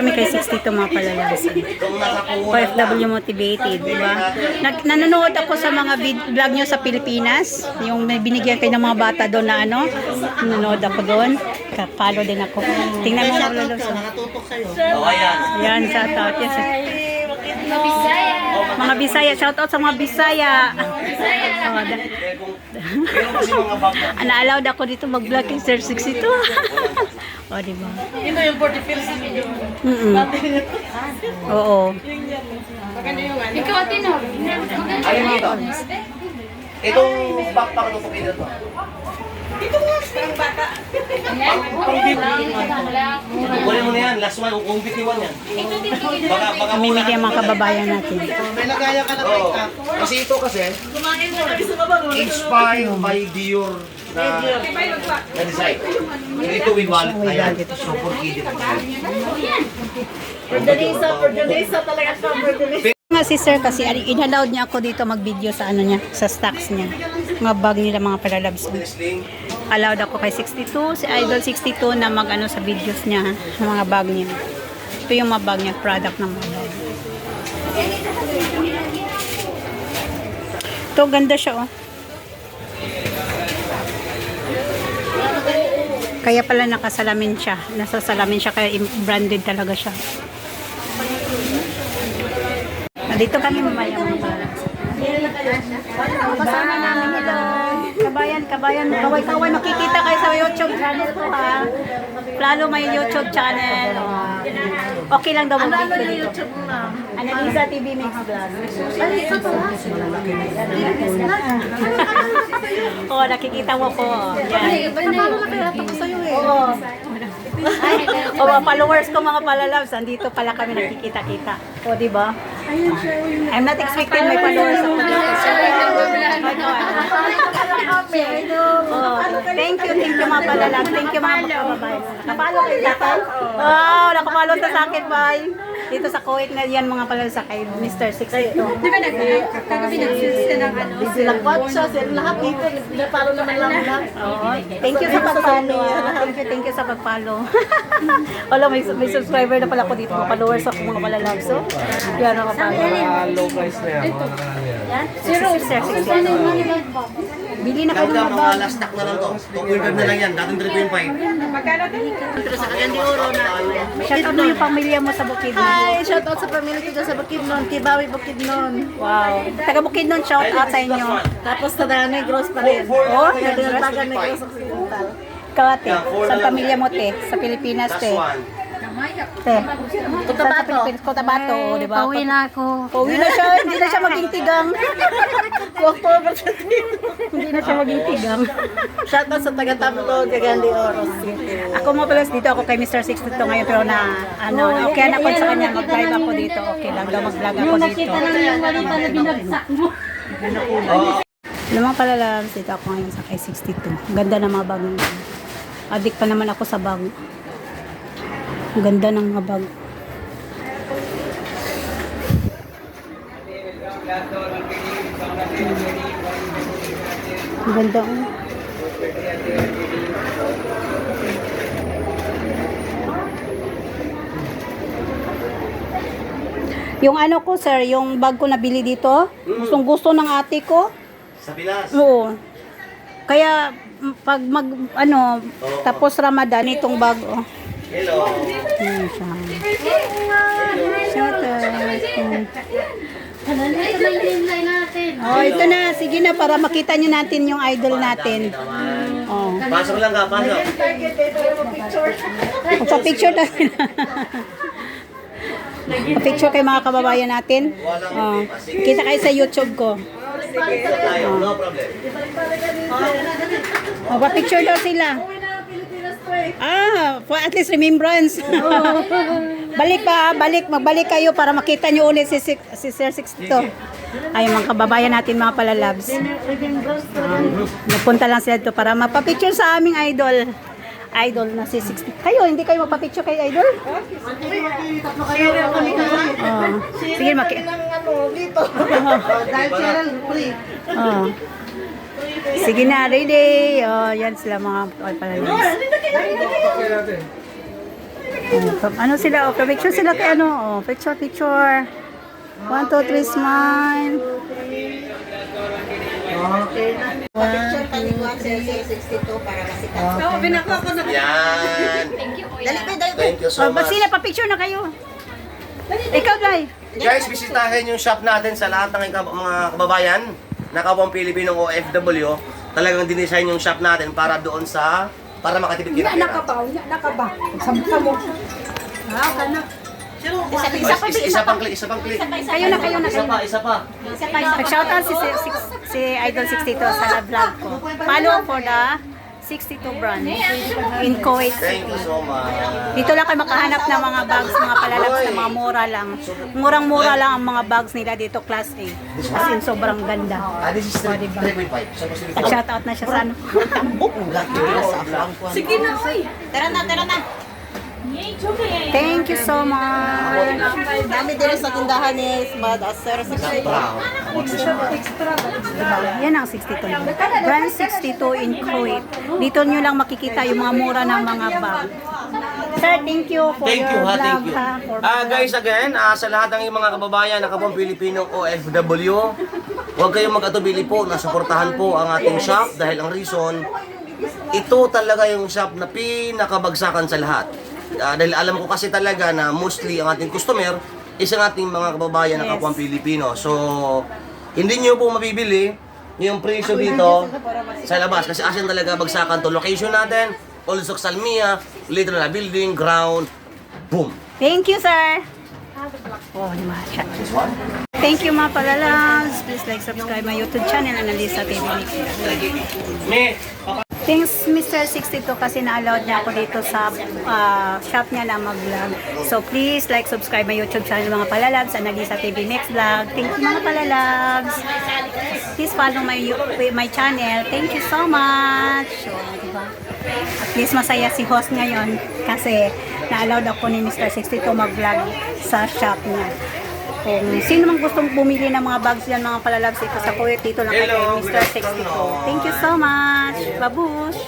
Kami kay 62 mga palalabas. Kung nasa puhunan OFW motivated, di ba? Nag, nanonood ako sa mga vlog nyo sa Pilipinas. Yung may binigyan kayo ng mga bata doon na ano. Nanonood ako doon. Ka-follow din ako. Tingnan mo mga oh. nakatutok sa'yo. O, ayan. Yan, shout out. Yes. Mga Bisaya, shout out sa mga Bisaya. Oh, mga Ana-allowed ako dito mag-vlog kay Sir 62. o, di ba? Ito yung 40 pills niyo. Mm Oo. Ikaw, Tino. Alin dito? Itong backpack ng pupila to. Kunin mo na yan. Last one. Kung bitiwan yan. Baka, baka Mamimigay ang mga kababayan natin. May lagaya ka na Oo. Kasi ito kasi, inspired by Dior na, na design. So ito with wallet na yan. So for kiddie na yan. Perdanisa, perdanisa talaga siya, perdanisa. Nga si Sir kasi inallowed niya ako dito mag-video sa ano niya, sa stocks niya. Mga bag nila mga palalabs. Sling. Allowed ako kay 62, si Idol 62 na mag-ano sa videos niya, mga bag niya. Ito yung mga bag niya, product ng mga bag. Ito, ganda siya oh. Kaya pala nakasalamin siya. Nasa salamin siya kaya branded talaga siya. Dito kami mamaya mga. Kasama namin ito. Kabayan, kabayan. Kaway, kaway. Makikita kayo sa YouTube channel ko ha. Plano may YouTube channel. Okay lang daw mag-video dito. YouTube na. Annalisa TV Mix Vlog. Ay, ito to. Oo, nakikita mo ko. Na kaya ito ko sa'yo eh? Oo. followers ko mga palalabs, andito pala kami nakikita-kita. O, di ba? I'm not expecting my followers. Oh, thank you, thank you mga palalabs. Thank you mga kababayan. Nakapalo kayo dito? Wow, nakapalo sa sa akin, bye. Dito sa Kuwait na yan mga palalabs sa kay Mr. 62. Di ba nag kagabi nagsisisi ng ano? Sila siya, sila lahat dito. Pinapalo naman lang. Oo. Thank you sa pag-follow. ah. Thank you, thank you sa pag-follow. Wala, may, may subscriber na pala ako dito. Mga followers ako mga palalabs. So, yan ako pa. low price na yan. Zero, sir. Bili na kayo ng Kaya mga bag. last stock na lang to. Two-quarter na lang yan. Dating 3.5. Pero sa kanya di oro na. Shout out mo yung pamilya mo sa Bukidnon. Hi, shout out sa pamilya ko dyan sa Bukidnon, Kibawi Bukidnon. Wow. Taga Bukidnon, shout out sa inyo. Tapos sa Dana Negros pa rin. Oh, Negros. dinatagan Negros Occidental. Kawate, sa pamilya mo, te. Sa Pilipinas, te. Te. Cotabato. Cotabato, di ba? Pauwi na ako. Pauwi na siya. Hindi na siya maging tigang. October Hindi na siya maging tigang. Shout out sa taga Taplo, Cagayan de Oro City. Ako mo pala dito ako kay Mr. 62 ngayon pero na ano, okay na ako sa kanya mag-drive ako dito. Okay lang daw mag-vlog ako dito. Alam mo pala lang, dito ako ngayon sa kay 62. Ang Ganda ng mga bag niya. Adik pa naman ako sa bag. Ang ganda ng mga bag. Ang ganda oh. Yung ano ko sir, yung bag ko nabili dito, gustong gusto ng ate ko. Sa Pilas. Oo. Kaya pag mag ano, tapos Ramadan itong bag oh. Hello. Ayan siya. Shout out. Oh, ito na. Sige na para makita nyo natin yung idol natin. Oh. Pasok lang ka, pasok. Magpa-picture na sila. Pa-picture kay mga kababayan natin. Oh. Kita kayo sa YouTube ko. No problem. Magpa-picture daw sila. Ah, for at least remembrance. balik pa, balik, magbalik kayo para makita nyo ulit si, si, si Sir Sixto. Ay, mga kababayan natin, mga palalabs. Ah, napunta lang sila dito para mapapicture sa aming idol. Idol na si 60. Kayo, hindi kayo magpapicture kay idol? Oh. Sige, maki... ano, dito. Dahil channel free. Oh. Sige na, ready. Oh, yan sila mga palalabs. Oh, Ano sila? Oh, picture sila kay ano? Oh, picture, picture. One, two, three, smile. Picture ka ni Juan sa 62 para masikat. Oo, binako ko na. Yan. Dali pa, dali pa. Thank you so Oh, much. sila? Pa-picture na kayo. Ikaw, Day. Guys, bisitahin yung shop natin sa lahat ng mga kababayan na kapwang Pilipinong OFW. Talagang dinesign yung shop natin para doon sa para makatipid kita. Nakabaw, nakabaw. Sampa mo. Ah, kana. Isa, Isa, isa pa, isa, isa pang click, isa pang click. Kayo na, kayo na, Isa pa, isa pa. Nag-shoutout si, si, si Idol 62 sa vlog ko. Follow for the 62 brand in Kuwait Thank you City. so much. Dito lang kayo makahanap ng mga bags, mga palalabs na mga mura lang. Murang-mura lang ang mga bags nila dito, class A. As in, sobrang ganda. Ah, this is 3.5. So, mas Nag-shoutout na siya sa ano. Sige na, oy. Tara na, tara na. Thank you so much. Dami din sa tindahan ni Smad Sir. Yan ang 62 lang. Brand 62 in Kuwait. Dito nyo lang makikita yung mga mura ng mga bag. Sir, thank you for Thank you your ha, vlog thank you. ha. Ah guys, again, ah, sa lahat ng mga kababayan na kapong Pilipinong OFW, huwag kayong mag-atubili po na suportahan po ang ating shop dahil ang reason, ito talaga yung shop na pinakabagsakan sa lahat. Ah, dahil alam ko kasi talaga na mostly ang ating customer is ang ating mga kababayan na Yes. kapwang Pilipino. So, hindi nyo po mabibili yung presyo dito sa labas kasi asin talaga bagsakan to. Location natin, also Salmia, literal na building, ground, boom. Thank you, sir. Oh, di? Siya. Thank you mga palalabs. Please like, subscribe my YouTube channel, Analisa TV. Me, Thanks Mr. 62 kasi na-allowed niya ako dito sa ah, shop niya na mag-vlog. So please like, subscribe my YouTube channel mga palalabs, Analisa TV Next Vlog. Thank you mga palalabs. Please follow my my channel. Thank you so much. So, diba? At least masaya si host ngayon kasi na-allowed ako ni Mr. 62 mag-vlog sa shop niya. Kung sino mang gustong bumili ng mga bags yan, mga palalabs dito sa Kuwait, dito lang kay Hello, Mr. good 62. afternoon. Thank you so much. Babush!